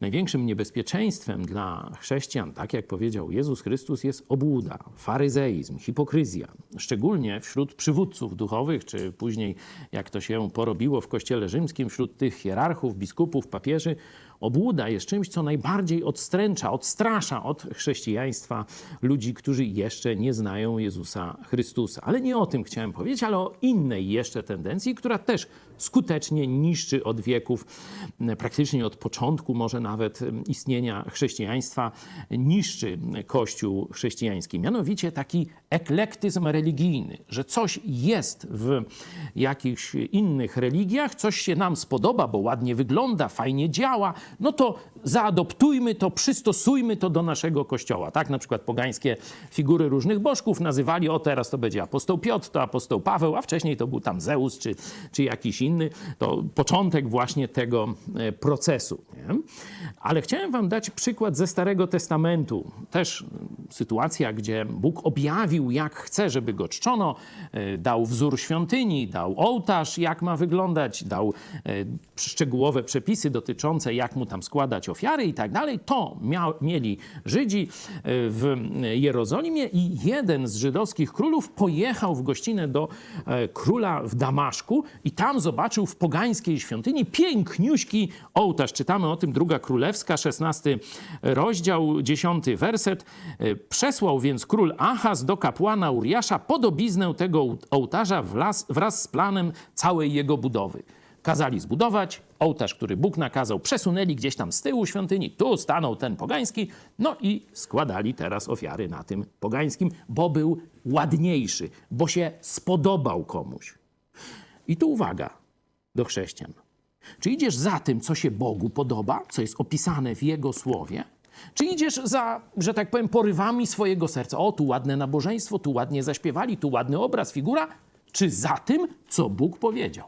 Największym niebezpieczeństwem dla chrześcijan, tak jak powiedział Jezus Chrystus, jest obłuda, faryzeizm, hipokryzja. Szczególnie wśród przywódców duchowych, czy później, jak to się porobiło w Kościele Rzymskim, wśród tych hierarchów, biskupów, papieży. Obłuda jest czymś, co najbardziej odstręcza, odstrasza od chrześcijaństwa ludzi, którzy jeszcze nie znają Jezusa Chrystusa. Ale nie o tym chciałem powiedzieć, ale o innej jeszcze tendencji, która też skutecznie niszczy od wieków, praktycznie od początku może nawet istnienia chrześcijaństwa, niszczy Kościół chrześcijański. Mianowicie taki eklektyzm religijny, że coś jest w jakichś innych religiach, coś się nam spodoba, bo ładnie wygląda, fajnie działa, no to zaadoptujmy to, przystosujmy to do naszego kościoła. Tak na przykład pogańskie figury różnych bożków nazywali, o teraz to będzie apostoł Piotr, to apostoł Paweł, a wcześniej to był tam Zeus czy, czy jakiś inny. To początek właśnie tego e, procesu. Nie? Ale chciałem wam dać przykład ze Starego Testamentu. Też sytuacja, gdzie Bóg objawił, jak chce, żeby go czczono, e, dał wzór świątyni, dał ołtarz, jak ma wyglądać, dał e, szczegółowe przepisy dotyczące, jak mu tam składać ofiary i tak dalej. To mieli Żydzi e, w Jerozolimie i jeden z żydowskich królów pojechał w gościnę do króla w Damaszku i tam zobaczył w pogańskiej świątyni piękniuśki ołtarz. Czytamy o tym druga królewska, 16 rozdział, 10 werset. Przesłał więc król Achaz do kapłana Uriasza podobiznę tego ołtarza wraz z planem całej jego budowy. Kazali zbudować ołtarz, który Bóg nakazał, przesunęli gdzieś tam z tyłu świątyni, tu stanął ten pogański, no i składali teraz ofiary na tym pogańskim, bo był ładniejszy, bo się spodobał komuś. I tu uwaga do chrześcijan. Czy idziesz za tym, co się Bogu podoba, co jest opisane w Jego słowie? Czy idziesz za, że tak powiem, porywami swojego serca? O, tu ładne nabożeństwo, tu ładnie zaśpiewali, tu ładny obraz, figura? Czy za tym, co Bóg powiedział?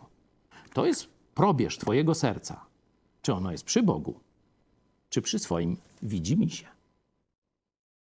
To jest probierz Twojego serca. Czy ono jest przy Bogu, czy przy swoim widzimisię?